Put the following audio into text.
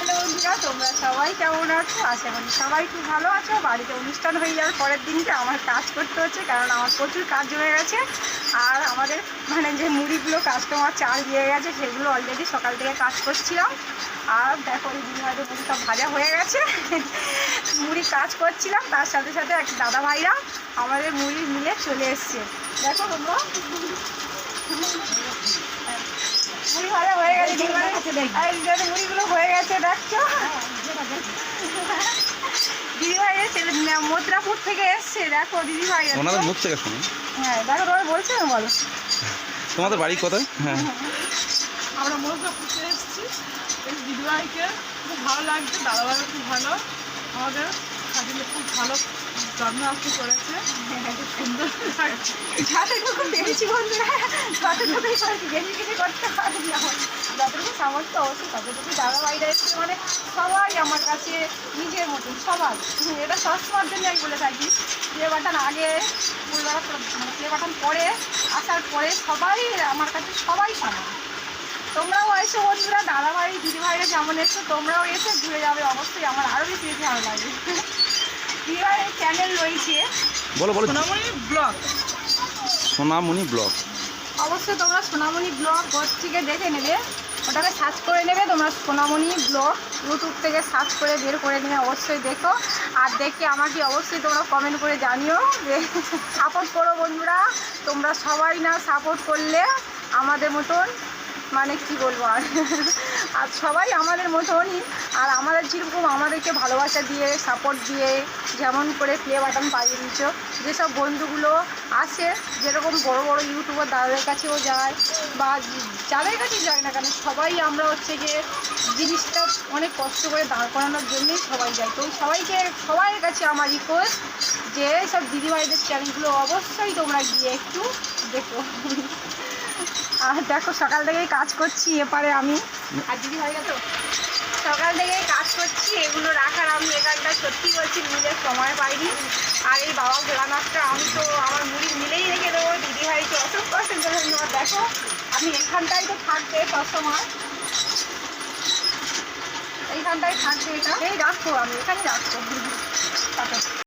Hello বন্ধুরা, তোমরা সবাই কেমন আছো? আশা করি সবাই খুব ভালো আছো। বাড়িতে অনুষ্ঠান হয়ে যাওয়ার পরের দিনকে আমার কাজ করতে হচ্ছে, কারণ আমার প্রচুর কাজ জমে গেছে। আর আমাদের মানে যে মুড়িগুলো কাস্টমার চাল দিয়ে গেছে, সেগুলো অলরেডি সকাল থেকে কাজ করছিলাম। আর দেখো, এই দিন হয়তো মুড়ি সব ভাজা হয়ে গেছে। মুড়ি কাজ করছিলাম, তার সাথে সাথে এক দাদা ভাইরা আমাদের মুড়ি নিয়ে চলে এসছে। দেখো তোমরা। মুড়ি ভাজা হয়ে গেছে দিদিভাই আর এখানে মুড়িগুলো হয়ে গেছে দেখছ? দিদিভাই এসে মদ্রাপুর থেকে এসছে দেখো দিদিভাই ওনাদের মুখ থেকে হ্যাঁ দেখো তোমার বলছে না বলো। তোমাদের বাড়ি কোথায়? হ্যাঁ। আমরা মজা পুষে এসেছি। এই দিদিভাইকে খুব ভালো লাগছে দাদাভাইও খুব ভালো। আমাদের খাদিলে খুব ভালো যত্ন আত্মি করেছে খুব সুন্দর লাগছে। যতটুকু পেরেছি বন্ধুরা ততটুকুই করেছি বেশি কিছু করতে পারি না যতটুকু সামর্থ্য অবশ্যই ততটুকু দাদা বাইরে এসছে মানে সবাই আমার কাছে নিজের মতন সবাই এটা সবসময়ের জন্য আমি বলে থাকি প্লে বাটন আগে ফুলবেলা মানে প্লে বাটন পরে আসার পরে সবাই আমার কাছে সবাই সমান তোমরাও এসো বন্ধুরা দাদাভাই দিদিভাইরা যেমন এসছো তোমরাও এসে ঘুরে যাবে অবশ্যই আমার আরও বেশি বেশি ভালো লাগে দিদিভাইয়ের চ্যানেল রয়েছে সোনামণি ব্লগ সোনামণি ব্লক। অবশ্যই তোমরা সোনামণি ব্লগ থেকে দেখে নেবে। ওটাকে সার্চ করে নেবে, তোমরা সোনামণি ব্লগ ইউটিউব থেকে সার্চ করে বের করে নিয়ে অবশ্যই দেখো। আর দেখে আমাকে অবশ্যই তোমরা কমেন্ট করে জানিও যে সাপোর্ট করো বন্ধুরা। তোমরা সবাই না সাপোর্ট করলে আমাদের মতন মানে কি বলব আর? আর সবাই আমাদের মতনই, আর আমাদের যেরকম আমাদেরকে ভালোবাসা দিয়ে সাপোর্ট দিয়ে, যেমন করে প্লে বাটন পাইয়ে দিচ্ছ যেসব বন্ধুগুলো আসে যেরকম বড় বড় ইউটিউবার দাদাদের কাছেও যায়, বা যাদের কাছে যায় না কেন, সবাই আমরা হচ্ছে যে জিনিসটা অনেক কষ্ট করে দাঁড় করানোর জন্যই সবাই যায়। তো সবাইকে সবার কাছে আমার রিকোয়েস্ট যে, সব দিদিভাইদের চ্যানেলগুলো অবশ্যই তোমরা গিয়ে একটু দেখো। আর দেখো, সকাল থেকেই কাজ করছি, এপারে আমি। আর সকাল থেকেই কাজ করছি, এগুলো রাখার আমি এখানটা সত্যি বলছি, নিজের সময় পাইনি। আর এই বাবা ভোলানাথটা, আমি তো আমার মুড়ি মিলেই রেখে দেবো। দিদি ভাইকে অসংখ্য অসংখ্য ধন্যবাদ দেখো। আমি এখানটাই তো থাকবে সবসময়। এইখানটাই থাকবে এটা। এই রাখব আমি এখানে রাখব।